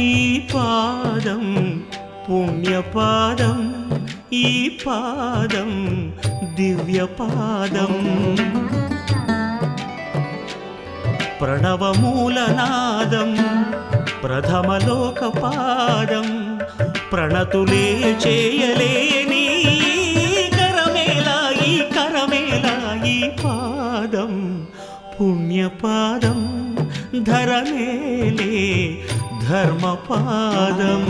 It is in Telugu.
ఈ పాదం పుణ్యపాదం ఈ పాదం దివ్యపాదం. ప్రణవమూలనాదం ప్రథమలోకపాదం ప్రణతులే చేయలేని కరమేలా ఈ కరమేలా ఈ పాదం పుణ్యపాదం ధరమేలే ధర్మపాదం.